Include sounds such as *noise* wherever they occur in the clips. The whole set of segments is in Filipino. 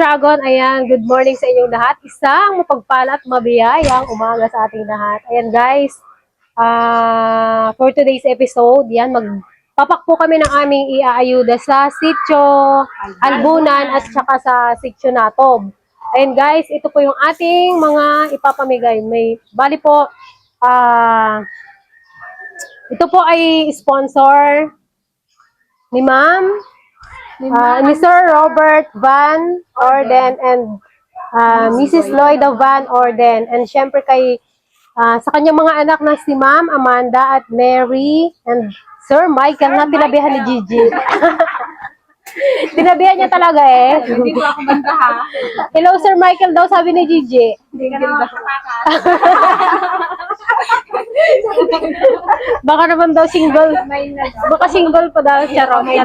Dragon, ayan, good morning sa inyong lahat. Isang mapagpala at mabiyayang umaga sa ating lahat. Ayan guys, ah for today's episode, yan, magpapak po kami ng aming iaayuda sa Sitio Albunan at saka sa Sitio Natob. Ayan guys, ito po yung ating mga ipapamigay. May, bali po, ah ito po ay sponsor ni Ma'am Ah, ni Sir Robert Van Orden and ah, Mrs. Lloyda Van Orden. And syempre kay ah, sa kanyang mga anak na si Ma'am Amanda at Mary and Sir Michael na tinabihan ni Gigi. *laughs* tinabihan niya talaga eh. Hindi ko ako banda ha. Hello Sir Michael daw sabi ni Gigi. Hindi ka naman. *laughs* Baka naman daw single. Baka single pa daw charot. May.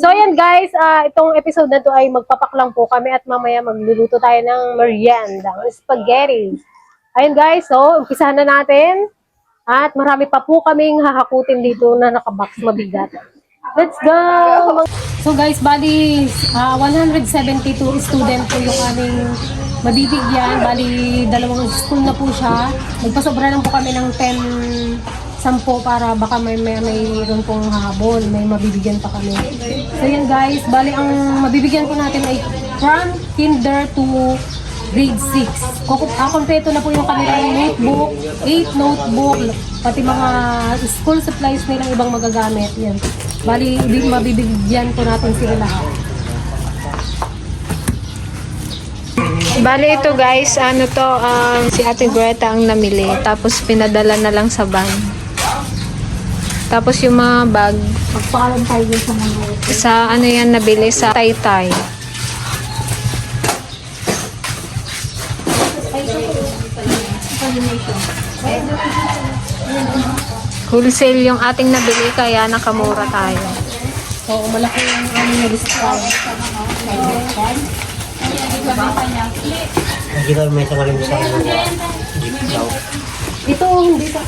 So ayan guys, ah, itong episode na to ay magpapaklang po kami at mamaya magluluto tayo ng merienda, spaghetti. Ayun guys, so umpisahan na natin. At marami pa po kaming hahakutin dito na nakabox mabigat. Let's go! So guys, bali ah, 172 student po yung aming mabibigyan. Bali dalawang school na po siya. Nagpasobra lang po kami ng 10 sampo para baka may may mayroon pong habol, may mabibigyan pa kami. So yan guys, bali ang mabibigyan po natin ay from kinder to grade 6. Kukup ah, na po yung kanilang notebook, 8 notebook, pati mga school supplies nilang ibang magagamit. Yan. Bali, ibig- mabibigyan po natin sila lahat. Bali ito guys, ano to, um, si Ate Greta ang namili. Tapos pinadala na lang sa van. Tapos yung mga bag, Magpakalan tayo sa mga sa ano yan nabili sa Taytay. Wholesale yung ating nabili kaya nakamura tayo. Oo, malaki yung aming na-discount. Hindi ka may sangalim sa. Ito, hindi ka.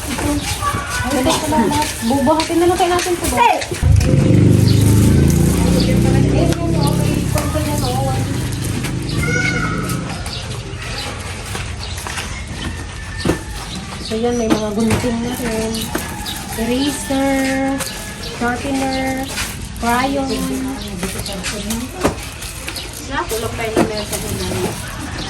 Ito. Ito lahat. Bubuhatin na lang kayo natin ito. Hey! So yan, may mga gunting na rin. Eraser, sharpener, crayon. Grade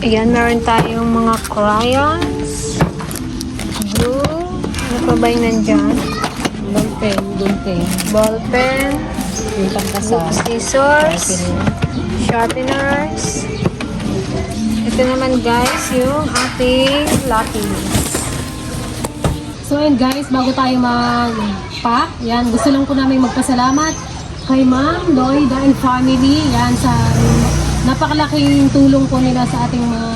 Ayan, meron tayong mga crayons. Blue. Ano pa ba yung nandyan? Ballpen. Yung pagkasa. Scissors. Sharpeners. Ito naman guys, yung ating lucky. So yun guys, bago tayo mag-pack, yan, gusto lang po namin magpasalamat kay Ma'am Lloyda and family, yan, sa napakalaking tulong po nila sa ating mga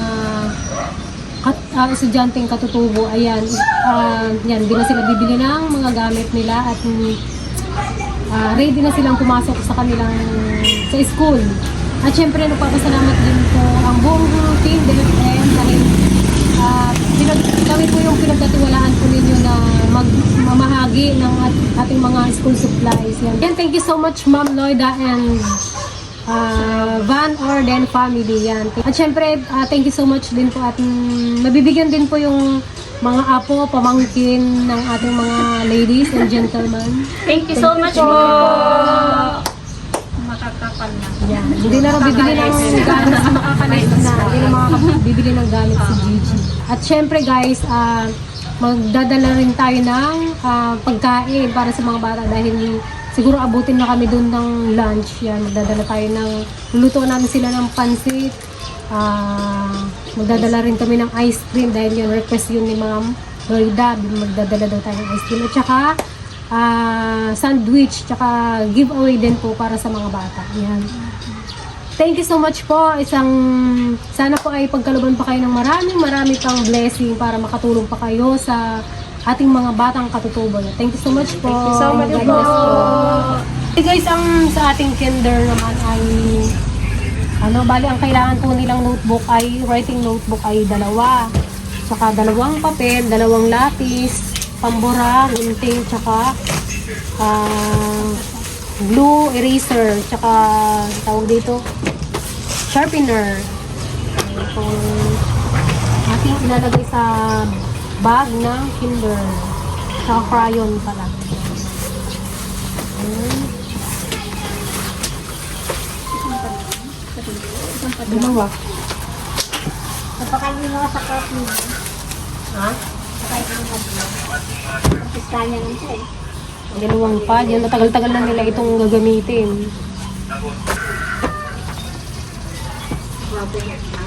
kat, ah, estudyanteng katutubo. Ayan, ah, yan, di na sila bibili ng mga gamit nila at ah, ready na silang pumasok sa kanilang sa school. At syempre, nagpapasalamat din po ang buong team DFM dahil ah, pinag, kami po yung pinagkatiwalaan po ninyo na mag, mamahagi ng at, ating mga school supplies. Yan. Yan, thank you so much Ma'am Lloyda and ah, Van Orden family. Yan. At syempre, ah, thank you so much din po at mm, nabibigyan din po yung mga apo, pamangkin ng ating mga ladies and gentlemen. Thank you so much po. Makakapal na. Yan. Hindi na raw bibili ng gamit sa makakalit na. Hindi na makakabibili ng gamit si Gigi. At syempre guys, ah, magdadala rin tayo ng ah, pagkain para sa mga bata dahil siguro abutin na kami dun ng lunch. Yan, magdadala tayo ng, luluto namin sila ng pansit. Ah, magdadala rin kami ng ice cream dahil yun, request yun ni Ma'am Lloyda. Magdadala daw tayo ng ice cream. At saka, ah, sandwich, tsaka giveaway din po para sa mga bata. Yan. Thank you so much po. Isang, sana po ay pagkaluban pa kayo ng maraming maraming pang blessing para makatulong pa kayo sa ating mga batang katutubo. Thank you so much po. Thank you so much po. Hey guys, ang sa ating kinder naman ay ano, bali ang kailangan po nilang notebook ay writing notebook ay dalawa. Tsaka dalawang papel, dalawang lapis, pambura, gunting, tsaka ah, glue, eraser, tsaka tawag dito, sharpener. Itong ating ilalagay sa bag ng kinder. Tsaka crayon pala. Ayan. Dalawa. Napakali mo sa coffee. Ha? Tapos kanya lang siya eh. Dalawang pad. Yan, matagal-tagal na nila itong gagamitin. So,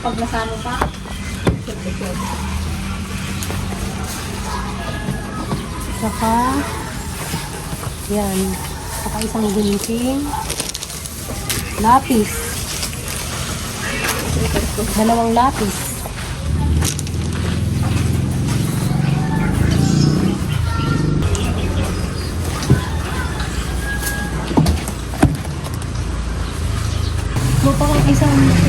pag nasama pa, Saka, yan. Saka isang gunting. Lapis. Dalawang lapis. Mo pa kang isang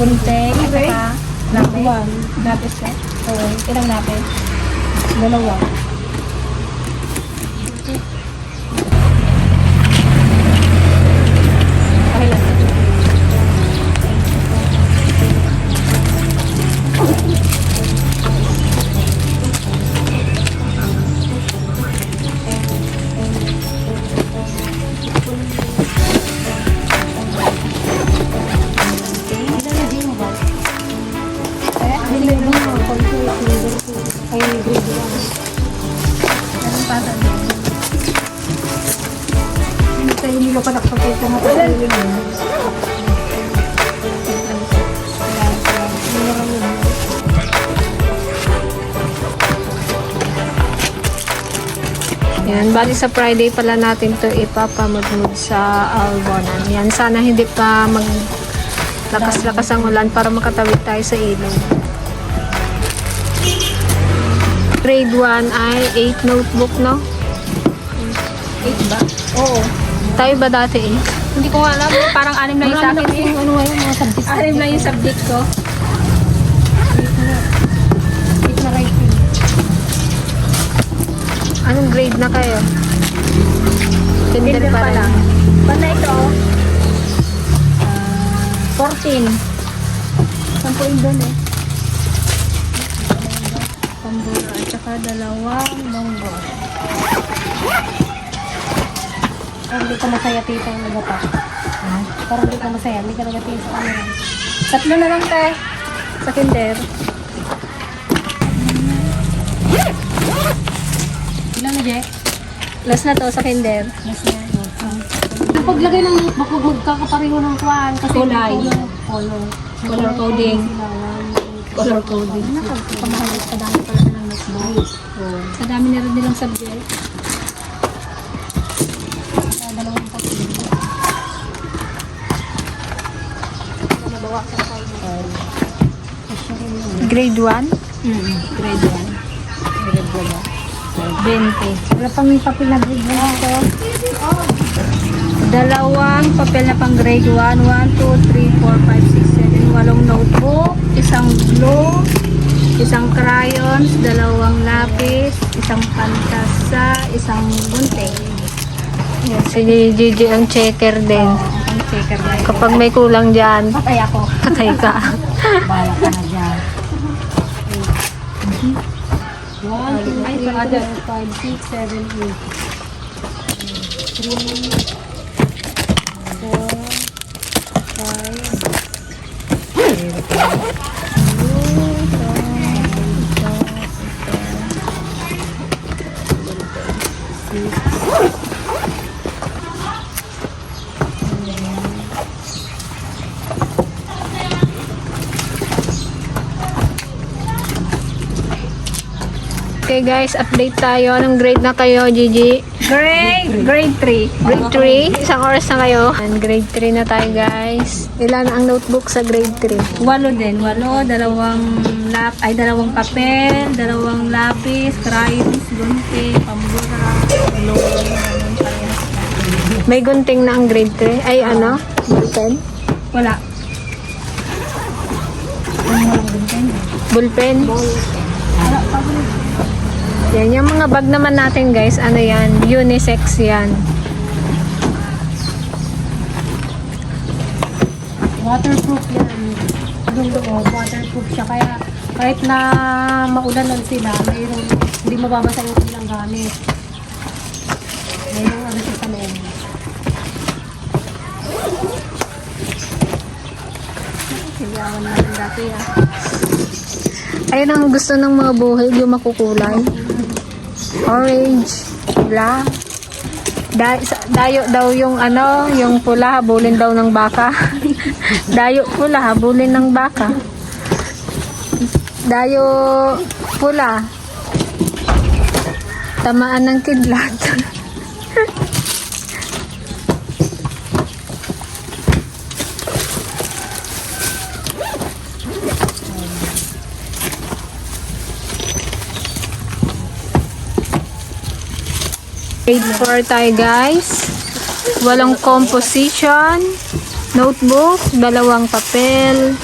gunting, saka lapis. One. Lapis siya. Oo, ilang lapis? Dalawa. Sa Friday pala natin to ipapamudmud sa Albonan. Yan, sana hindi pa mag lakas-lakas ang ulan para makatawid tayo sa ilog. Grade 1 ay 8 notebook, no? 8 ba? Oo. Tayo ba dati eh? Hindi ko alam. Parang anim na yung sa akin eh. Ano yung mga subjects? Anim na yung subject ko. Anong grade na kayo? Kinder pa rin. na ito? Ah, 14. Sampo yun doon eh. Pambura at saka dalawang monggo. Parang hindi ka masaya tito ang nagapa. Parang hindi ka masaya. Hindi ka nagatingin sa camera. Tatlo na lang tayo. Sa kinder. Ilan na, Jack? Last na to sa kinder. Mas na. Ang paglagay ng notebook, huwag magkakapareho ng kwan. Kasi Kulay. color. Color. Color coding. Color coding. Pamahal sa dami pala ng notebook. Sa dami na rin nilang subject. Sa dalawang papel. Nabawasan tayo. Kasya rin yun. Grade 1? Mm, grade 1. Grade 1. 20. Wala pang yung papel na grade 1 ito. Dalawang papel na pang grade 1. 1, 2, 3, 4, 5, 6, 7. Walong notebook. Isang glue. Isang crayons. Dalawang lapis. Isang pantasa. Isang gunting. Yes, si Gigi ang checker din. Ang checker ito. Kapag may kulang dyan, Patay ako. patay ka. *laughs* Bala ka na dyan. Other. 3, Okay guys, update tayo. Anong grade na kayo, Gigi? Grade, grade 3. Grade 3? Isang oras na kayo. And grade 3 na tayo guys. Ilan ang notebook sa grade 3? Walo din. Walo, dalawang lap, ay dalawang papel, dalawang lapis, crayons, gunting, pambura, glue, ganun parehas. May gunting na ang grade 3? Ay ano? Ballpen? Wala. Ballpen? Yan, yung mga bag naman natin guys, ano yan? Unisex yan. Waterproof yan. Yung loob, waterproof siya. Kaya kahit na maulan lang sila, mayroon, hindi mababasa yung kanilang gamit. Mayroon ano siya sa loob. Sigawan natin dati ah. Ayun ang gusto ng mga buhay, yung makukulay. Orange, pula. Dayo daw yung ano, yung pula, habulin daw ng baka. *laughs* dayo pula, habulin ng baka. Dayo pula. Tamaan ng kidlat. *laughs* Grade 4 tayo guys. Walang composition. Notebook, dalawang papel,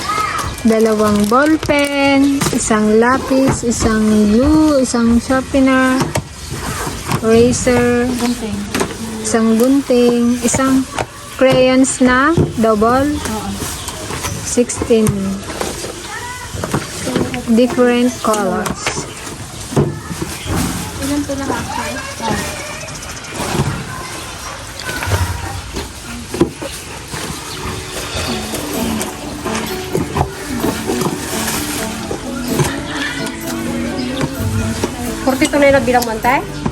dalawang ballpen, isang lapis, isang glue, isang sharpener, eraser, isang gunting, isang crayons na double, 16 different colors. Na bilang mantay?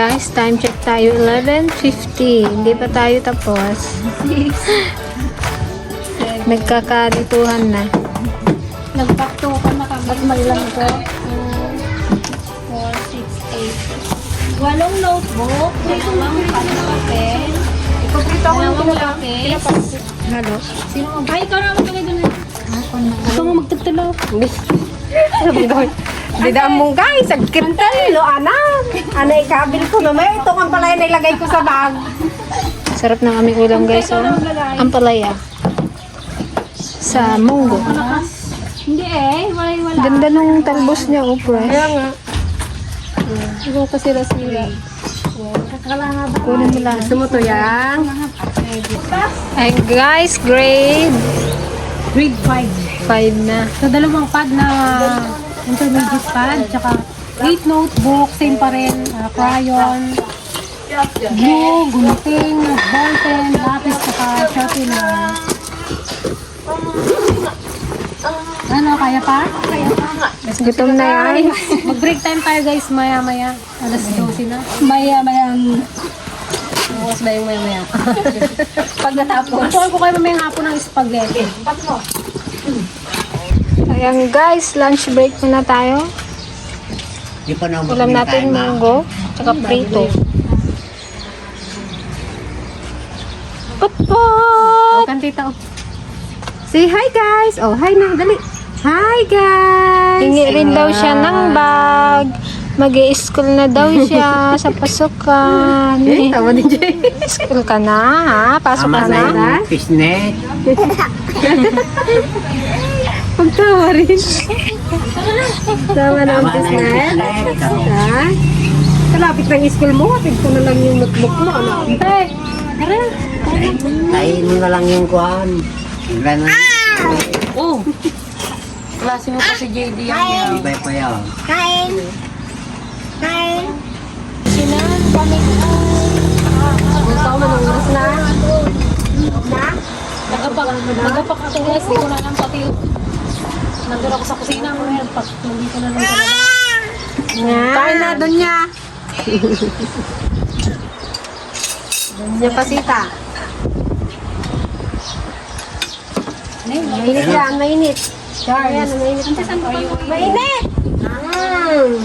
Guys, time check tayo 11.50. Hindi pa tayo tapos. *laughs* Nagkakalituhan na. Nagpakto ka na kami. Ba't may lang ko? 4, 6, 8. Walong notebook, dalawang papel, dalawang lapis. Halo? Sino mo? Ay, ikaw na magkakay doon. Gusto mo magtagtalo? Didaan mong guys, agkit lo Ana ikabil ko na may ito ang palay na ilagay ko sa bag. Sarap ng aming ulam guys. Oh. Ang palaya. Sa munggo. Hindi eh, wala wala. Ganda nung talbos niya, oh, fresh. Kaya nga. Ikaw kasi sila. Kunin mo lang. Gusto mo to yan? Ay guys, grade Grade 5. 5 na. So, dalawang pad na intermediate pad, tsaka 8 notebook, same pa rin, ah, crayon, glue, gunting, ballpen, lapis, tsaka sharpener. Ano, kaya pa? Gutom na yan. Mag-break time tayo guys, maya-maya. Alas 12 na. Maya, maya. Bukas ba yung maya-maya? *laughs* Pag natapos. Tutuan ko kayo mamayang hapon ng spaghetti. Ayan guys, lunch break muna tayo. Di pa naman Ulam natin munggo, tsaka prito. Putput! Kan tita, oh. Say hi guys. Oh, hi na. Dali. Hi guys. Hingi rin daw siya ng bag. mag school na daw *laughs* siya sa pasukan. Eh, tawa ni Jay. School ka na, ha? Pasok ka Tama na? na yung fishnet. Pagtawa rin. Na ang Tama na yung business. fishnet. Oo. Ha? Kalapit ng school mo. Hatid ko na lang yung notebook mo. Ano? Tayin mo na lang yung kuhan. Na. Oh, Klase mo pa si JD yan. Ibay pa yan. Kain. Kain. Sinan, kami ko. Ikaw man ang oras na. Nagapak, nagapak ako guys. Hindi ko na lang pati. Nandun ako sa kusina. Ngayon, pag nandito na lang talaga. Kain na doon niya. Doon niya pasita. Mainit yan, mainit. Ayan, mainit. Mainit! Mm.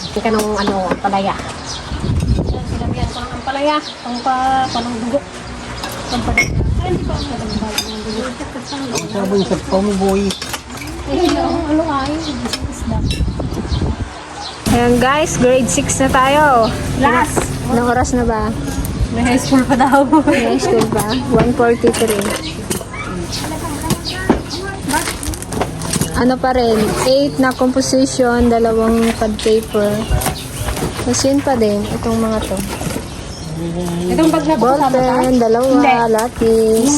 Hindi ka nung ano, palaya. Yan, Sinagyan ko ng ampalaya. Pang pa, panang dugo. Pang pa. Ay, hindi pa ako nagbalag ng dugo. Sabi sa pamuboy. Ayan guys, grade 6 na tayo. Last. Anong oras na ba? May high school pa daw. May school pa? 1.43. Ano pa rin? 8 na composition, dalawang pad paper. Tapos yun pa din, itong mga to. Itong bag na po kasama ka? Ballpen, dalawa, lapis.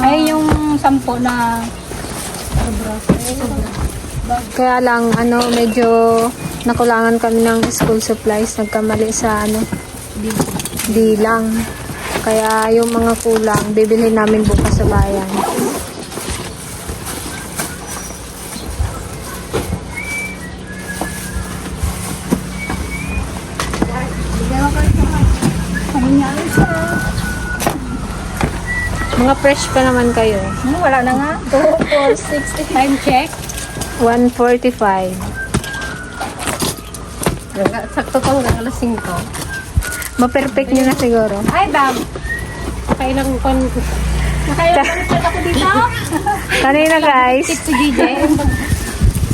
Ay, yung sampo na Kaya lang, ano, medyo nakulangan kami ng school supplies. Nagkamali sa, ano, di lang. Kaya yung mga kulang, bibili namin bukas sa bayan. Mga fresh pa naman kayo. Hmm, wala na nga. 2, 4, 6, time check. 145. Sakto pang alas 5. Ma-perfect nyo na siguro. Ay, dam. Kailang kon... Nakailang *laughs* ulit ako dito. Kanina guys, Si DJ.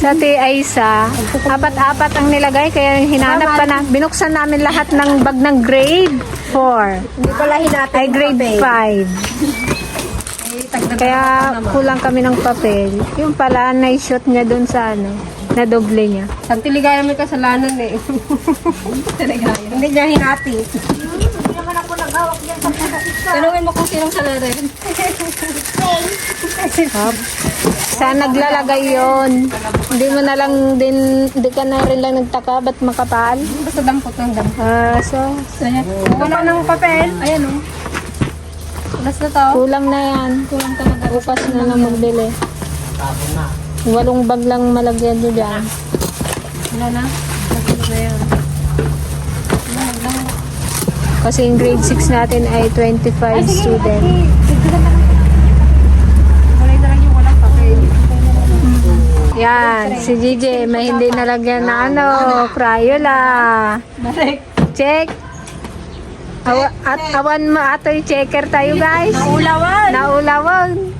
sa Aisa, apat-apat ang nilagay kaya hinanap pa na, binuksan namin lahat ng bag ng grade 4. Hindi pala hinati. Ay grade 5. Kaya kulang kami ng papel. Yung pala, na-shoot niya dun sa ano, na doble niya. Santi ligaya may kasalanan eh. *laughs* Hindi niya hinati. Tanungin mo kung sinong salarin. Hop. Saan naglalagay yon? Hindi mo na lang din, hindi ka na rin lang nagtaka, ba't makapal? Basta dampot ng dampot. Ah, so, Wala ng papel. Ayan o. Alas na to. kulang na yan. Kulang talaga. Bukas na lang magbili. Walong bag lang malagyan nyo dyan. Wala na. Na yan. Kasi yung grade 6 natin ay 25 student. Kulay na lang yung walang papel. Yan, si GJ may hindi nalagyan na ano, Crayola. Check. Awa, at awan mo atoy checker tayo guys. Ulawan. Naulawan.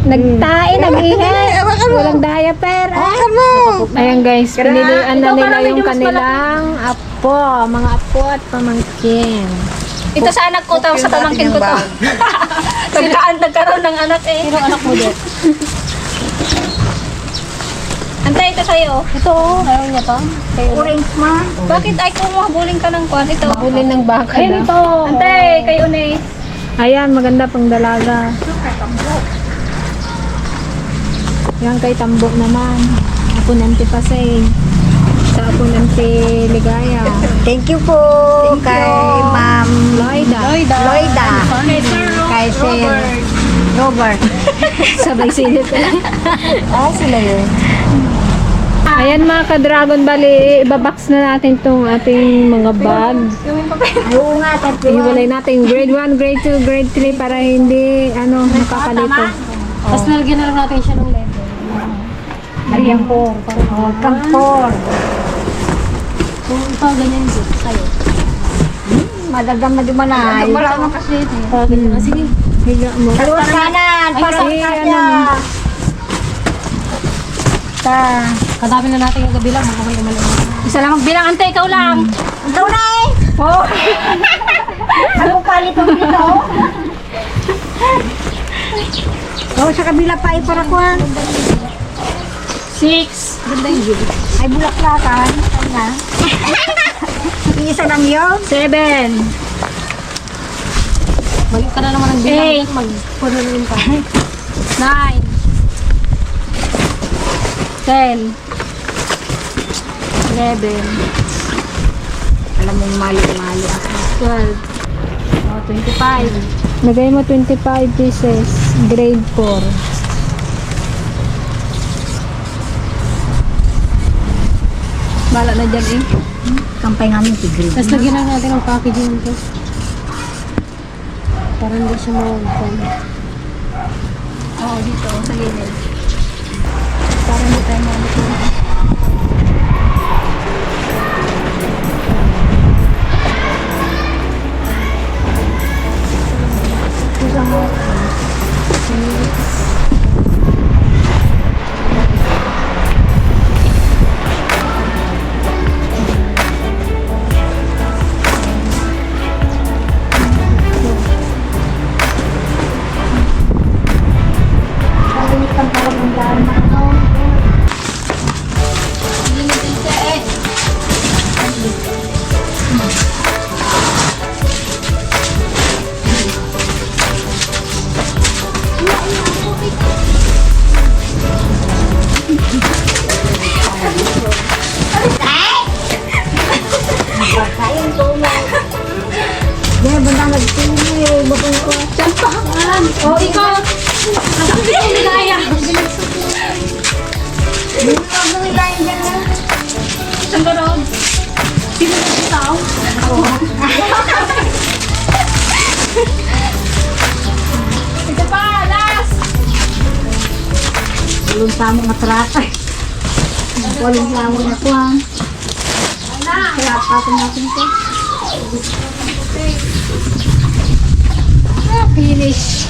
Nagtae, nag-ihi. *laughs* Walang diaper. Ayan guys, pinilian na nila yung kanilang apo, mga apo at pamangkin. Ito sa anak ko, tapos sa pamangkin ko to. *laughs* Sila ang nagkaroon ng anak eh. Sino anak mo din? *laughs* Antay, ito sa'yo. Ito, oh, ayaw niya pa. Kayo. Orange ma. Bakit ay kung mahabulin ka ng kwan? Ito. Huli ng baka Ayun na. ito. Antay, kayo na eh. Ayan, maganda pang dalaga. Yan kay Tambok naman. Ako nanti Pasay. Sa ako nanti Ligaya. Thank you po kay Ma'am Loida. Loida. Loida. Kay Sir Kay Sir Robert. Robert. *laughs* Sabay silip. *laughs* ah, sila yun. Ayan mga ka-dragon, bali, ibabox na natin tong ating mga bag. Oo nga, tatlo. Iwalay natin grade 1, grade 2, grade 3 para hindi, ano, nakakalito. Tapos nalagyan na lang natin siya ng letter. Lagyan po. Oh, kampor. Kung ikaw ganyan din, sa'yo. Madagam na dumanay. Wala naman kasi ito. Oh, ganyan. Ah, Sige. Higa mo. Kaliwa kanan. Para sa kanya. Ta. Kadami na natin yung gabi lang. Baka may umalang. Isa lang magbilang, Antay, ikaw lang. Ikaw na eh. Oh. *laughs* Anong palit mo dito? Oh, sa kabila pa ay para kuhan. Six. Ay bulaklatan. Kanya. *laughs* Isa lang yun. Seven. Balik ka na naman ng bilang. Eight. Mag-puno na yung pa. Nine. Ten. Eleven. Alam mong mali-mali ako. Twelve. Oh, twenty-five. Lagay mo 25 pieces, grade 4. Bala na dyan eh. Kampay namin tigre. Tapos lagyan na natin ng packaging ito. Para hindi siya mawagpan. Oo, dito, sa gilid. Para hindi tayo maluto. Walong tamang atrata. Walong lamang na kuhan. Kaya patong natin ito. Ah, finish.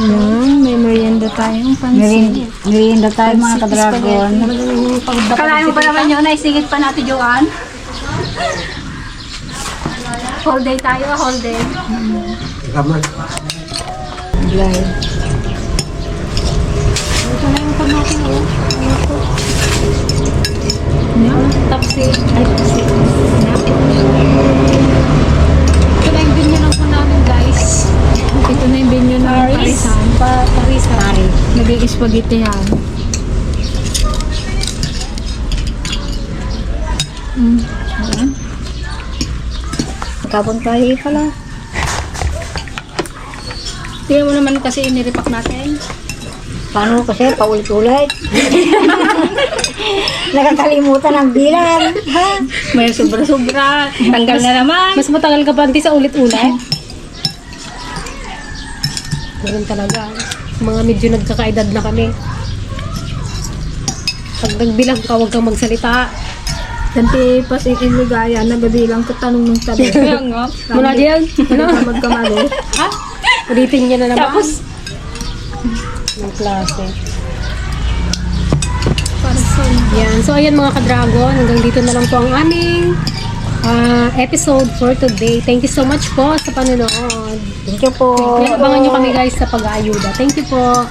Ayan, may merienda tayong pansin. Merienda tayo mga kadragon. Kalahin mo pa naman yun, naisingit pa natin Joanne. Whole day tayo, whole day. Kaman. Ito na yung pan natin, oh. Tapsi. Ay, tapsi. Ito na yung pan namin, guys. Ito na yung binyo ng parisan. Pa Parisa. Naging spaghetti yan. Kapon tayo pala. Tingnan mo naman kasi iniripak natin. Paano kasi paulit-ulit? *laughs* Nakakalimutan ang bilang. Ha? May sobra-sobra. Tanggal na naman. Mas matagal ka pa hindi sa ulit-ulit. Ganun talaga. Mga medyo nagkakaedad na kami. Pag nagbilang ka, huwag kang magsalita. Kanti pas iligaya, nagabilang ko tanong ng tabi. Kaya nga. Muna diyan. Ano? Magkamali. Ha? Ulitin niya na naman. Tapos, klase. Yan. So, ayan mga ka-dragon. Hanggang dito na lang po ang aming ah, episode for today. Thank you so much po sa panonood. Thank you po. Abangan nyo kami guys sa pag-aayuda. Thank you po.